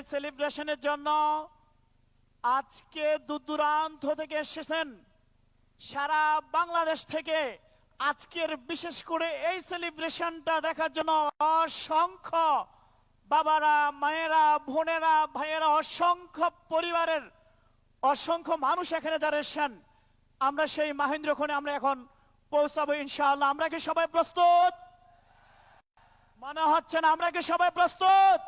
এই সেলিব্রেশনের জন্য আজকে দূর দূরান্ত থেকে এসেছেন সারা বাংলাদেশ থেকে আজকের বিশেষ করে এই সেলিব্রেশনটা দেখার জন্য অসংখ্য বাবারা, মায়েরা, বোনেরা, ভাইয়েরা, অসংখ্য পরিবারের অসংখ্য মানুষ এখানে যারা এসেছেন, আমরা সেই মাহেন্দ্রক্ষণে আমরা এখন পৌঁছাবো ইনশাআল্লাহ। আমরা কি সবাই প্রস্তুত? মনে হচ্ছে না আমরা কি সবাই প্রস্তুত?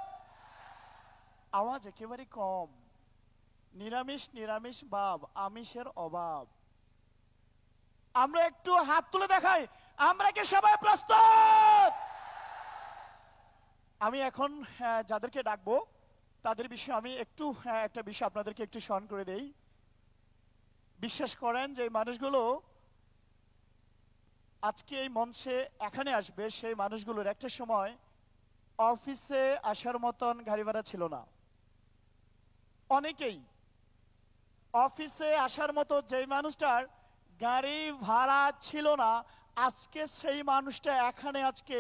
আওয়াজ একেবারে কম। নিরামিষ নিরামিষ ভাব, আমিষের অভাব। আমরা একটু হাত তুলে দেখাই। আমরা কি সবাই প্রস্তুত? আমি এখন যাদেরকে ডাকবো, তাদের বিষয়ে আমি একটু একটা বিষয় আপনাদেরকে একটু স্মরণ করে দেই। বিশ্বাস করেন যে মানুষগুলো আজকে এই মঞ্চে এখানে আসবে, সেই মানুষগুলোর একটা সময় অফিসে আসার মতন গাড়ি ভাড়া ছিল না। অনেকেই অফিসে আসার মতো যেই মানুষটার গাড়ি ভাড়া ছিল না, আজকে সেই মানুষটা এখানে আজকে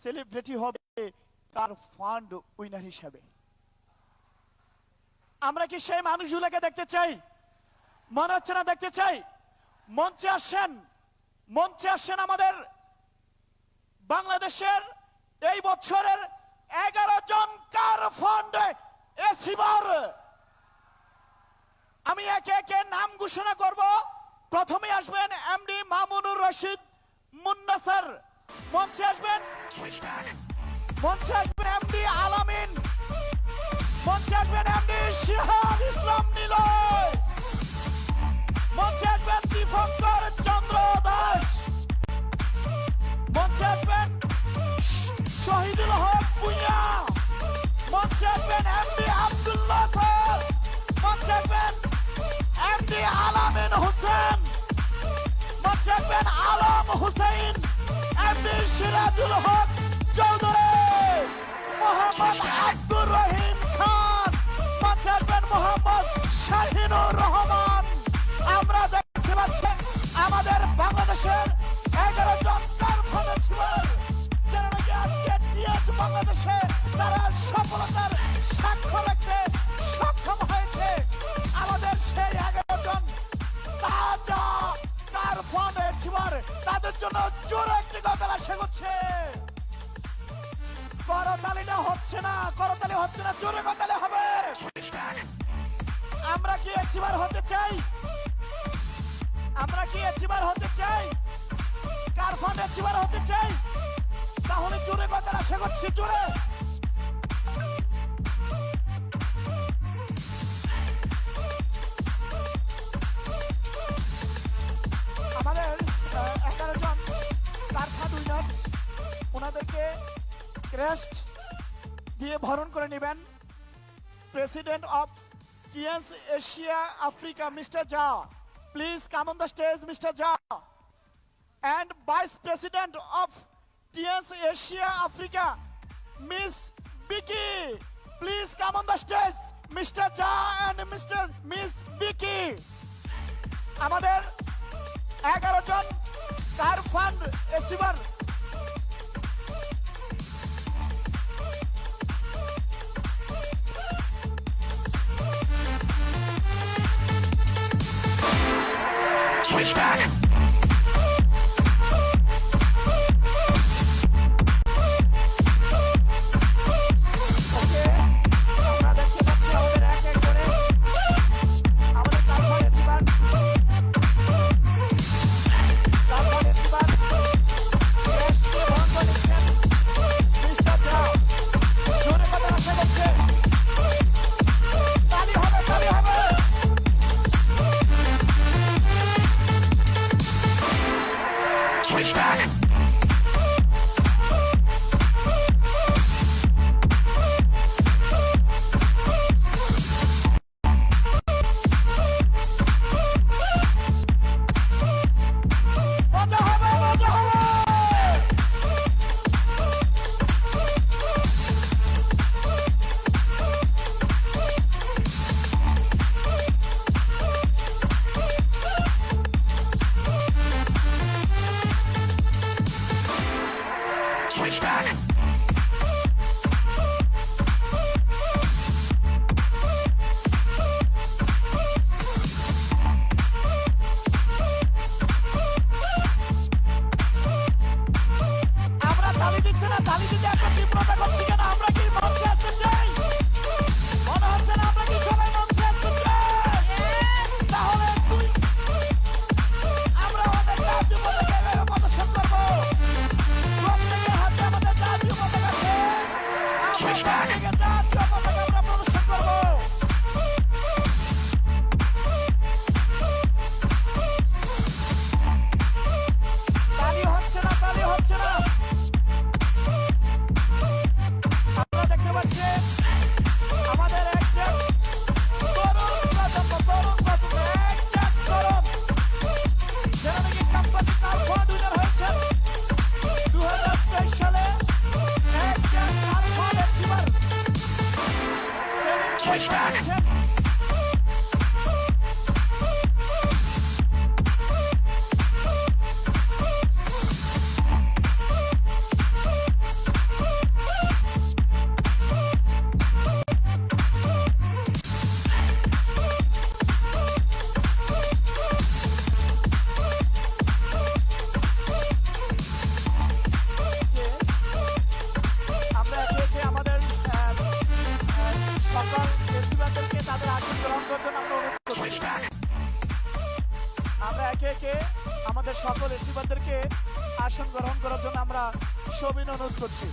সেলিব্রিটি হবে কার ফান্ড উইনার হিসাবে। আমরা কি সেই মানুষগুলোকে দেখতে চাই? মনে হচ্ছে না দেখতে চাই? মঞ্চে আসেন মঞ্চে আসেন আমাদের বাংলাদেশের এই বছরের এগারো জন কার ফান্ড এসিবার আমি একে একে নাম ঘোষণা করব। প্রথমে আসবেন এমডি মামুনুর রশিদ মুন্না স্যার মঞ্চে আসবেন মঞ্চে আসবেন এমডি আলামিন। মঞ্চে আসবেন এমডি শিহাব ইসলাম নিলয়। মঞ্চে আসবেন দীপঙ্কর চন্দ্র দাস। মঞ্চে আসবেন শহীদুল হক ভুঁইয়া মঞ্চে আসবেন এমডি আব্দুল্লাহ এমডি আলামিন হোসেন। মঞ্চে আসবেন আলম হুসেইন, এমডি সিরাজুল হক চৌধুরী, মোহাম্মদ আব্দুর রহিম খান মঞ্চে আসবেন মোহাম্মদ শাহিনুর রহমান। হচ্ছে না জোরে করতালি হবে। আমরা কি এচিবার হতে চাই? আমরা কি এচিবার হতে চাই? কার ফান্ড এচিবার হতে চাই? তাহলে জোরে কথা আশা করছি জোরে আমাদের এগারো জন ওনাদেরকে ক্রেস্ট দিয়ে ভরণ করে নেবেন। President of TNS Asia Africa mister Ja please come on the stage mister Ja and vice president of TNS Asia Africa miss Vicky please come on the stage mister Ja and mister miss Vicky আমাদের এগারো জন car fund receiver switch back. Got. সকল স্টিমারদেরকে আসন গ্রহণ করার জন্য আমরা সবিন অনুরোধ করছি।